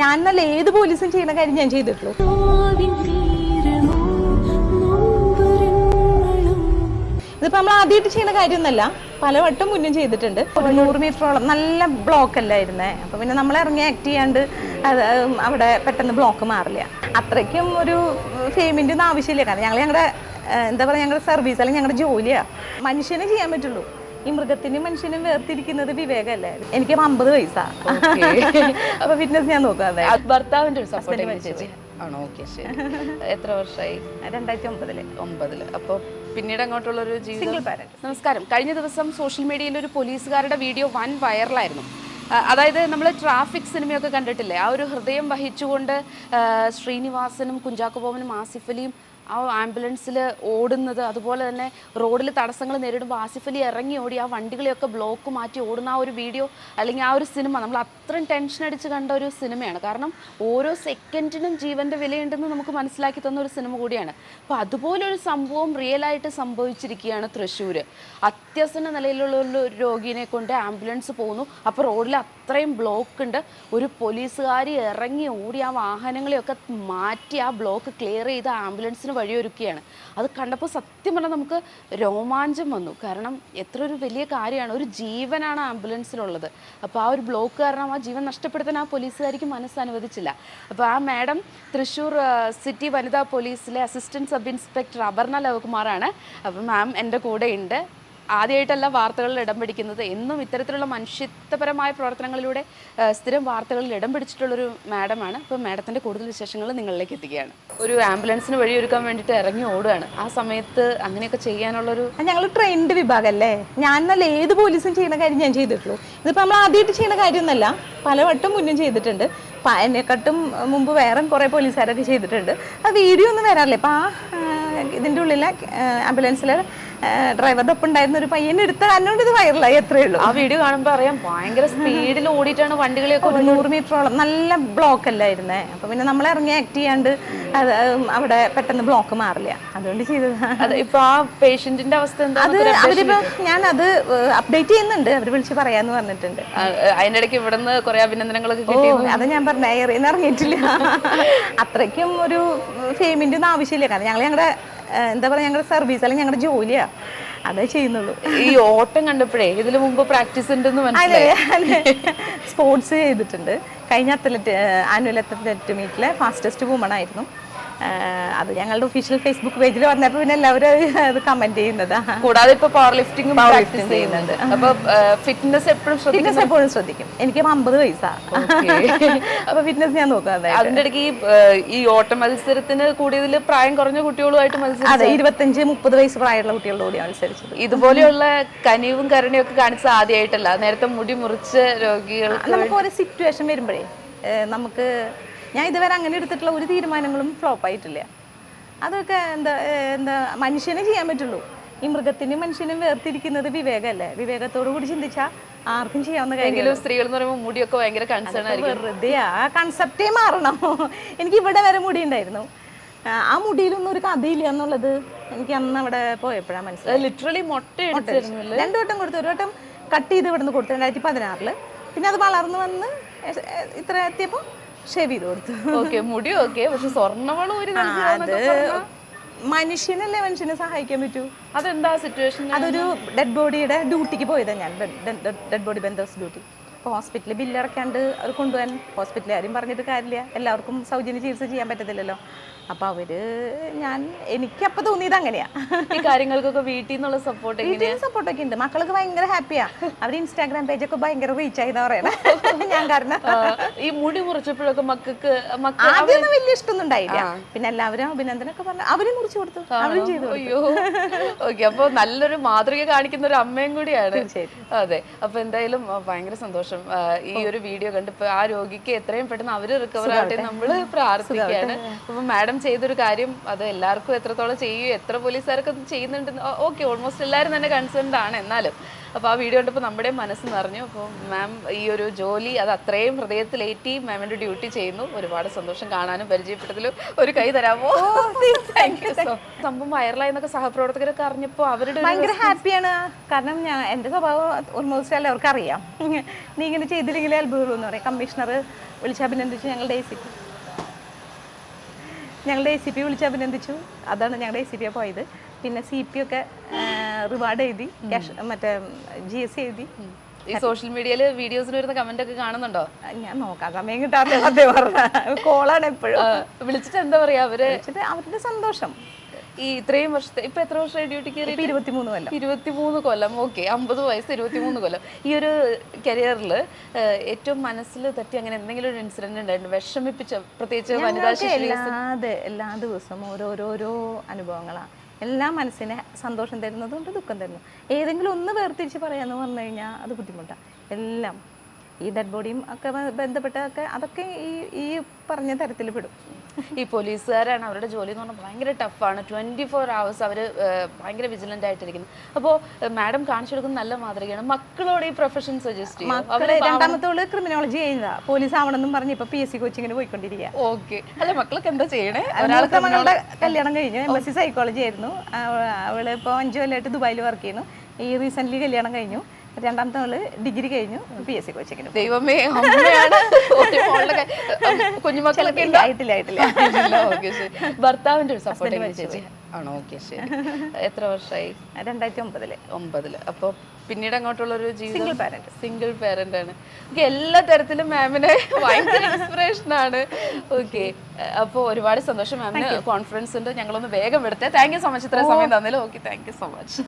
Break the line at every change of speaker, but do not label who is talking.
ഞാൻ നല്ല ഏത് പോലീസും ചെയ്യുന്ന കാര്യം ഞാൻ ചെയ്തിട്ടുള്ളൂ. ഇതിപ്പോ നമ്മൾ ആദ്യമായിട്ട് ചെയ്യുന്ന കാര്യമൊന്നല്ല പലവട്ടം മുന്നും ചെയ്തിട്ടുണ്ട്. ഒരു നൂറ് മീറ്ററോളം നല്ല ബ്ലോക്ക് അല്ലായിരുന്നേ അപ്പൊ പിന്നെ നമ്മൾ ഇറങ്ങി ആക്ട് ചെയ്യാണ്ട് അവിടെ പെട്ടെന്ന് ബ്ലോക്ക് മാറില്ല. അത്രയ്ക്കും ഒരു ഫെയിമിന്റെ ഒന്നും ആവശ്യമില്ല. കാരണം ഞങ്ങൾ ഞങ്ങളുടെ എന്താ പറയുക ഞങ്ങളുടെ സർവീസ് അല്ലെങ്കിൽ ഞങ്ങളുടെ ജോലിയാ. മനുഷ്യനെ ചെയ്യാൻ പറ്റുള്ളൂ. ഈ മൃഗത്തിനും മനുഷ്യനും വേർതിരിക്കുന്നത് വിവേകമല്ലേ എനിക്ക് അമ്പത് വയസ്സ. അപ്പൊ ഫിറ്റ്നസ് ഞാൻ നോക്കാം അത്
ഭർത്താവിന്റെ ഒരു സപ്പോർട്ട് ആണോ? ഓക്കെ ശരി. എത്ര വർഷമായി
രണ്ടായിരത്തി ഒമ്പതിൽ
ഒമ്പതിൽ. അപ്പോൾ പിന്നീട് അങ്ങോട്ടുള്ള ഒരു ജീവിതം നമസ്കാരം. കഴിഞ്ഞ ദിവസം സോഷ്യൽ മീഡിയയിൽ ഒരു പോലീസുകാരുടെ വീഡിയോ വൻ വൈറലായിരുന്നു അതായത് നമ്മൾ ട്രാഫിക് സിനിമയൊക്കെ കണ്ടിട്ടില്ലേ? ആ ഒരു ഹൃദയം വഹിച്ചുകൊണ്ട് ശ്രീനിവാസനും കുഞ്ചാക്കോ ബോബനും ആസിഫ് അലിയും ആ ആംബുലൻസിൽ ഓടുന്നത് അതുപോലെ തന്നെ റോഡിൽ തടസ്സങ്ങൾ നേരിടുമ്പോൾ ആസിഫ് അലി ഇറങ്ങി ഓടി ആ വണ്ടികളെയൊക്കെ ബ്ലോക്ക് മാറ്റി ഓടുന്ന ആ ഒരു വീഡിയോ അല്ലെങ്കിൽ ആ ഒരു സിനിമ നമ്മൾ അത്രയും ടെൻഷൻ അടിച്ച് കണ്ട ഒരു സിനിമയാണ്. കാരണം ഓരോ സെക്കൻഡിനും ജീവന്റെ വിലയുണ്ടെന്ന് നമുക്ക് മനസ്സിലാക്കി തന്ന ഒരു സിനിമ കൂടിയാണ്. അപ്പോൾ അതുപോലൊരു സംഭവം റിയലായിട്ട് സംഭവിച്ചിരിക്കുകയാണ് തൃശ്ശൂർ അത്യാസന്ന നിലയിലുള്ള ഒരു രോഗിയെ കൊണ്ട് ആംബുലൻസ് പോകുന്നു അപ്പോൾ റോഡിൽ അത്രയും ബ്ലോക്ക് ഉണ്ട്. ഒരു പോലീസുകാരി ഇറങ്ങി ഓടി ആ വാഹനങ്ങളെയൊക്കെ മാറ്റി ആ ബ്ലോക്ക് ക്ലിയർ ചെയ്ത് ആംബുലൻസിന് വഴിയൊരുക്കുകയാണ് അത് കണ്ടപ്പോൾ സത്യം പറഞ്ഞാൽ നമുക്ക് രോമാഞ്ചം വന്നു. കാരണം എത്ര ഒരു വലിയ കാര്യമാണ്. ഒരു ജീവനാണ് ആംബുലൻസിലുള്ളത്. അപ്പോൾ ആ ഒരു ബ്ലോക്ക് കാരണം ആ ജീവൻ നഷ്ടപ്പെടുത്താൻ ആ പോലീസുകാർക്ക് മനസ്സ് അനുവദിച്ചില്ല. അപ്പോൾ ആ മാഡം തൃശ്ശൂർ സിറ്റി വനിതാ പോലീസിലെ അസിസ്റ്റന്റ് സബ് ഇൻസ്പെക്ടർ അപർണ ലവകുമാറാണ്. അപ്പോൾ മാം എന്റെ കൂടെ ഉണ്ട് ആദ്യമായിട്ടല്ല വാർത്തകളിൽ ഇടം പിടിക്കുന്നത്. എന്നും ഇത്തരത്തിലുള്ള മനുഷ്യത്വപരമായ പ്രവർത്തനങ്ങളിലൂടെ സ്ഥിരം വാർത്തകളിൽ ഇടം പിടിച്ചിട്ടുള്ളൊരു മാഡമാണ്. അപ്പോൾ മാഡത്തിന്റെ കൂടുതൽ വിശേഷങ്ങൾ നിങ്ങളിലേക്ക് എത്തിക്കുകയാണ് ഒരു ആംബുലൻസിന് വഴിയൊരുക്കാൻ വേണ്ടിയിട്ട് ഇറങ്ങി ഓടുകയാണ്. ആ സമയത്ത് അങ്ങനെയൊക്കെ ചെയ്യാനുള്ളൊരു
ഞങ്ങൾ ട്രെയിൻഡ് വിഭാഗമല്ലേ ഞാൻ നല്ല ഏത് പോലീസും ചെയ്യുന്ന കാര്യം ഞാൻ ചെയ്തിട്ടുള്ളൂ. ഇതിപ്പോൾ നമ്മൾ ആദ്യമായിട്ട് ചെയ്യുന്ന കാര്യമൊന്നല്ല പലവട്ടം മുന്നും ചെയ്തിട്ടുണ്ട്. എന്നെക്കാട്ടും മുമ്പ് വേറെ കുറേ പോലീസുകാരൊക്കെ ചെയ്തിട്ടുണ്ട്. ആ വീഡിയോ ഒന്നും വരാറില്ല. ഇപ്പം ആ, ഇതിന്റെ ഉള്ളിലെ ആംബുലൻസിലെ ഡ്രൈവറുടെ ഒപ്പം ഉണ്ടായിരുന്ന ഒരു പയ്യനെ എടുത്ത കാരണം ഇത് വൈറലായി എത്രയേ ഉള്ളൂ.
ആ വീഡിയോ കാണുമ്പോൾ അറിയാം ഭയങ്കര സ്പീഡിൽ ഓടിയിട്ടാണ് വണ്ടികളെയൊക്കെ
ഒരു നൂറ് മീറ്ററോളം നല്ല ബ്ലോക്ക് അല്ലായിരുന്നേ അപ്പൊ പിന്നെ നമ്മൾ ഇറങ്ങി ആക്ട് ചെയ്യാണ്ട് അത് അവിടെ പെട്ടെന്ന് ബ്ലോക്ക് മാറില്ല. അതുകൊണ്ട് ചെയ്തതാണ്
ഇപ്പൊ ആ പേഷ്യന്റിന്റെ അവസ്ഥ എന്താ?
അത് അവരിപ്പോ ഞാൻ അത് അപ്ഡേറ്റ് ചെയ്യുന്നുണ്ട്. അവർ വിളിച്ച് പറയാന്ന് പറഞ്ഞിട്ടുണ്ട്.
അതിന്റെ ഇടയ്ക്ക് ഇവിടുന്ന് കുറെ അഭിനന്ദനങ്ങളൊക്കെ കിട്ടി
അത് ഞാൻ പറഞ്ഞ എയറിന്ന് ഇറങ്ങിയിട്ടില്ല. അത്രയ്ക്കും ഒരു ഫെയിമിന്റെ ഒന്നും ആവശ്യമില്ല. കാരണം ഞങ്ങൾ ഞങ്ങളുടെ എന്താ പറയാ ഞങ്ങളുടെ സർവീസ് അല്ലെങ്കിൽ ഞങ്ങളുടെ ജോലിയാ. അതേ ചെയ്യുന്നുള്ളൂ.
ഈ ഓട്ടം കണ്ടപ്പോഴേ ഇതിനു മുമ്പ് പ്രാക്ടീസ് ഉണ്ടെന്ന് മനസ്സിലായി.
സ്പോർട്സ് ചെയ്തിട്ടുണ്ട്. കഴിഞ്ഞ അത്ലറ്റ് ആനുവൽ അത്ലറ്റ് മീറ്റിലെ ഫാസ്റ്റസ്റ്റ് വുമൺ ആയിരുന്നു. അത് ഞങ്ങളുടെ ഒഫീഷ്യൽ ഫേസ്ബുക്ക് പേജിൽ വന്നപ്പോൾ പിന്നെ എല്ലാവരും അത് കമന്റ് ചെയ്യുന്നത്.
കൂടാതെ ഇപ്പൊ പവർ ലിഫ്റ്റിംഗും പ്രാക്ടീസ് ചെയ്യുന്നുണ്ട്. അപ്പൊ ഫിറ്റ്നസ് എപ്പോഴും ശ്രദ്ധിക്കും
ഫിറ്റ്നസ് എപ്പോഴും ശ്രദ്ധിക്കും. എനിക്ക് അമ്പത് വയസ്സാ. അപ്പൊ ഫിറ്റ്നസ് ഞാൻ നോക്കാം അതെ
അതിന്റെ ഇടയ്ക്ക് ഈ ഓട്ട മത്സരത്തിന് കൂടിയതിൽ പ്രായം കുറഞ്ഞ കുട്ടികളുമായിട്ട് മത്സരം
അതെ ഇരുപത്തഞ്ച് മുപ്പത് വയസ്സ് പ്രായമുള്ള കുട്ടികളുടെ കൂടിയാണ് മത്സരിച്ചത്.
ഇതുപോലെയുള്ള കനിവും കരുണയും ഒക്കെ കാണിച്ച ആദ്യമായിട്ടല്ല നേരത്തെ മുടി മുറിച്ച് രോഗികൾ
നമുക്ക് ഒരു സിറ്റുവേഷൻ വരുമ്പോഴേ നമുക്ക് ഞാൻ ഇതുവരെ അങ്ങനെ എടുത്തിട്ടുള്ള ഒരു തീരുമാനങ്ങളും ഫ്ലോപ്പായിട്ടില്ല അതൊക്കെ എന്താ എന്താ മനുഷ്യനെ ചെയ്യാൻ പറ്റുള്ളൂ. ഈ മൃഗത്തിനും മനുഷ്യനും വേർതിരിക്കുന്നത് വിവേകമല്ലേ വിവേകത്തോടു കൂടി ചിന്തിച്ചാൽ ആർക്കും ചെയ്യാവുന്ന
കാര്യങ്ങളും സ്ത്രീകൾ എന്ന് പറയുമ്പോൾ മുടിയൊക്കെ ഭയങ്കര കൺസേൺ ആയിരിക്കും.
വെറുതെ ആ കൺസെപ്റ്റേ മാറണം. എനിക്ക് ഇവിടെ വരെ മുടി ഉണ്ടായിരുന്നു. ആ, മുടിയിലൊന്നും ഒരു കഥയില്ല എന്നുള്ളത് എനിക്ക് അന്ന് അവിടെ പോയപ്പോഴാണ് മനസ്സിലായത്.
ലിറ്ററലി മുട്ട
രണ്ടു വട്ടം കൊടുത്തു. ഒരു വട്ടം കട്ട് ചെയ്ത് ഇവിടുന്ന് കൊടുത്തു രണ്ടായിരത്തി പതിനാറിൽ. പിന്നെ അത് വളർന്നു വന്ന് ഇത്ര എത്തിയപ്പോൾ ഷേവ് ചെയ്ത് കൊടുത്തു.
ഓക്കെ മുടി ഓക്കെ പക്ഷെ സ്വർണവളം ഒരു
മനുഷ്യനല്ലേ മനുഷ്യനെ സഹായിക്കാൻ പറ്റൂ?
അതെന്താ സിറ്റുവേഷൻ
അതൊരു ഡെഡ് ബോഡിയുടെ ഡ്യൂട്ടിക്ക് പോയതാണ് ഞാൻ. ഡെഡ് ബോഡി ബന്ധോസ് ഡ്യൂട്ടി അപ്പോൾ ഹോസ്പിറ്റലിൽ ബില്ലിറക്കാണ്ട് അത് കൊണ്ടുപോകാൻ ഹോസ്പിറ്റലിൽ ആരും പറഞ്ഞിട്ട് കാര്യമില്ല. എല്ലാവർക്കും സൗജന്യ ചികിത്സ ചെയ്യാൻ പറ്റത്തില്ലല്ലോ. അപ്പോൾ അവർ ഞാൻ എനിക്കപ്പോൾ തോന്നിയത് അങ്ങനെയാണ്
ഈ കാര്യങ്ങൾക്കൊക്കെ വീട്ടിൽ നിന്നുള്ള സപ്പോർട്ട്
വീട്ടിൽ സപ്പോർട്ടൊക്കെ ഉണ്ട്. മക്കൾക്ക് ഭയങ്കര ഹാപ്പിയാണ് അവർ ഇൻസ്റ്റാഗ്രാം പേജൊക്കെ ഭയങ്കര റീച്ച് ആയി പറയണേ. ഞാൻ കാരണം
ഈ മുടി മുറിച്ചപ്പോഴൊക്കെ മക്കൾക്ക് മക്ക
ആദ്യമൊന്നും വലിയ ഇഷ്ടമൊന്നും ഉണ്ടായില്ല. പിന്നെ എല്ലാവരും അഭിനന്ദനൊക്കെ പറഞ്ഞു അവരും മുറിച്ചു കൊടുത്തു. അവരും ചെയ്തു
അയ്യോ. ഓക്കെ അപ്പോൾ നല്ലൊരു മാതൃക കാണിക്കുന്ന ഒരു അമ്മയും കൂടിയാണ്. അതെ. അപ്പോൾ എന്തായാലും ഭയങ്കര സന്തോഷം. ആ, ഈ ഒരു വീഡിയോ കണ്ട് ഇപ്പൊ ആ രോഗിക്ക് എത്രയും പെട്ടെന്ന് അവർ റിക്കവർ ആവട്ടെ നമ്മൾ പ്രാർത്ഥിക്കുകയാണ്. അപ്പൊ മാഡം ചെയ്തൊരു കാര്യം അത് എല്ലാവർക്കും എത്രത്തോളം ചെയ്യൂ എത്ര പോലീസുകാർക്ക് അത് ചെയ്യുന്നുണ്ട് ഓക്കെ ഓൾമോസ്റ്റ് എല്ലാവരും തന്നെ കൺസേൺഡ് ആണ് എന്നാലും. അപ്പോൾ ആ വീഡിയോ കണ്ടപ്പോൾ നമ്മുടെ മനസ്സ് നിറഞ്ഞു. അപ്പോൾ മാം ഈ ഒരു ജോലി അത് അത്രയും ഹൃദയത്തിലേറ്റി മാമിന്റെ ഡ്യൂട്ടി ചെയ്യുന്നു. ഒരുപാട് സന്തോഷം കാണാനും പരിചയപ്പെട്ടതിലും ഒരു കൈ തരാമോ? താങ്ക് യു സോ സംഭവം വൈറലായി എന്നൊക്കെ സഹപ്രവർത്തകരൊക്കെ അറിഞ്ഞപ്പോൾ അവരുടെ
ഭയങ്കര ഹാപ്പിയാണ് കാരണം ഞാൻ എന്റെ സ്വഭാവം ഓൾമോസ്റ്റ് എല്ലാവർക്കും അറിയാം. നീ ഇങ്ങനെ ചെയ്തില്ലെങ്കിലേ അത്ഭുതമുള്ളൂ എന്ന് പറയും. കമ്മീഷണർ വിളിച്ച് അഭിനന്ദിച്ചു ഞങ്ങളുടെ എ സി പി ഞങ്ങളുടെ എ സി പി വിളിച്ച് അഭിനന്ദിച്ചു. അതാണ് ഞങ്ങളുടെ എ സി പി പോയത്. പിന്നെ സി പി ഒക്കെ റിവാർഡ് എഴുതി ക്യാഷ് മറ്റേ ജി എസ് സി എഴുതി.
ഈ സോഷ്യൽ മീഡിയയിൽ വീഡിയോസിൽ വരുന്ന കമന്റ് ഒക്കെ കാണുന്നുണ്ടോ?
ഞാൻ നോക്കാം സമയം കിട്ടാറില്ല സത്യം പറഞ്ഞ. കോളാണ് എപ്പോഴും.
വിളിച്ചിട്ട് എന്താ പറയാ
അവർ? അവരുടെ സന്തോഷം.
ഈ ഇത്രയും വർഷത്തെ ഇപ്പൊ എത്ര വർഷമായി ഡ്യൂട്ടി കയറി
ഇരുപത്തിമൂന്ന് കൊല്ലം.
ഇരുപത്തിമൂന്ന് കൊല്ലം. ഓക്കെ അമ്പത് വയസ്സ് ഇരുപത്തിമൂന്ന് കൊല്ലം. ഈ ഒരു കരിയറിൽ ഏറ്റവും മനസ്സിൽ തട്ടി അങ്ങനെ എന്തെങ്കിലും ഒരു ഇൻസിഡന്റ് ഉണ്ടായിരുന്നു വിഷമിപ്പിച്ച പ്രത്യേകിച്ച് വനിതാ അതെ
എല്ലാ ദിവസവും ഓരോരോരോ അനുഭവങ്ങളാണ് എല്ലാ മനസ്സിനെ സന്തോഷം തരുന്നതുകൊണ്ട് ദുഃഖം തരുന്നു ഏതെങ്കിലും ഒന്ന് വേർതിരിച്ച് പറയാന്ന് പറഞ്ഞു കഴിഞ്ഞാൽ അത് ബുദ്ധിമുട്ടാണ് എല്ലാം. ഈ ഡെഡ് ബോഡിയും ഒക്കെ ബന്ധപ്പെട്ടതൊക്കെ അതൊക്കെ ഈ ഈ പറഞ്ഞ തരത്തിൽ പെടും.
ഈ പോലീസുകാരാണ് അവരുടെ ജോലി എന്ന് പറഞ്ഞാൽ ഭയങ്കര ടഫാണ് ട്വന്റി ഫോർ അവേഴ്സ് അവർ ഭയങ്കര വിജിലന്റ് ആയിട്ടിരിക്കുന്നു. അപ്പോൾ മാഡം കാണിച്ചു കൊടുക്കുന്ന നല്ല മാതൃകയാണ്. മക്കളോട് ഈ പ്രൊഫഷൻ സജസ്റ്റ് ചെയ്യും?
രണ്ടാമത്തോൾ ക്രിമിനോളജി ചെയ്യുന്നതാ. പോലീസ് ആവണമെന്നും പറഞ്ഞ് ഇപ്പൊ പി എസ് സി കോച്ചിങ്ങിന് പോയിക്കൊണ്ടിരിക്കുക
ഓക്കെ അല്ല മക്കളൊക്കെ എന്താ ചെയ്യണേ?
ഒരാൾക്ക് മകളുടെ കല്യാണം കഴിഞ്ഞു. എം എസ് സി സൈക്കോളജി ആയിരുന്നു. അവ- അവൾ ഇപ്പോൾ അഞ്ചു കൊല്ലമായിട്ട് ദുബായിൽ വർക്ക് ചെയ്യുന്നു. ഈ റീസെന്റ് കല്യാണം കഴിഞ്ഞു. രണ്ടാമത്തെ നമ്മൾ ഡിഗ്രി കഴിഞ്ഞു പി എസ് സി കോച്ചിങ്ങിന്
ദൈവമേ കുഞ്ഞുമക്കളൊക്കെ
ആയിട്ടില്ല ആയിട്ടില്ല.
ഭർത്താവിന്റെ ഒരു സപ്പോർട്ട് ചേച്ചി. ആണോ? ഓക്കെ ശരി. എത്ര വർഷമായി
രണ്ടായിരത്തി ഒമ്പതിൽ.
ഒമ്പതിൽ അപ്പോൾ പിന്നീട് അങ്ങോട്ടുള്ള ഒരു ജീവിതം?
സിംഗിൾ പാരന്റ്
സിംഗിൾ പാരന്റ് ആണ്. ഓക്കെ എല്ലാ തരത്തിലും മാമിനെ ഭയങ്കര ഇൻസ്പിറേഷൻ ആണ്. ഓക്കെ അപ്പോൾ ഒരുപാട് സന്തോഷം. മാമിന് കോൺഫിഡൻസ് ഉണ്ട്. ഞങ്ങളൊന്ന് വേഗം എടുത്തേ താങ്ക് യു സോ മച്ച് ഇത്ര സമയം തന്നല്ലോ okay thank you so much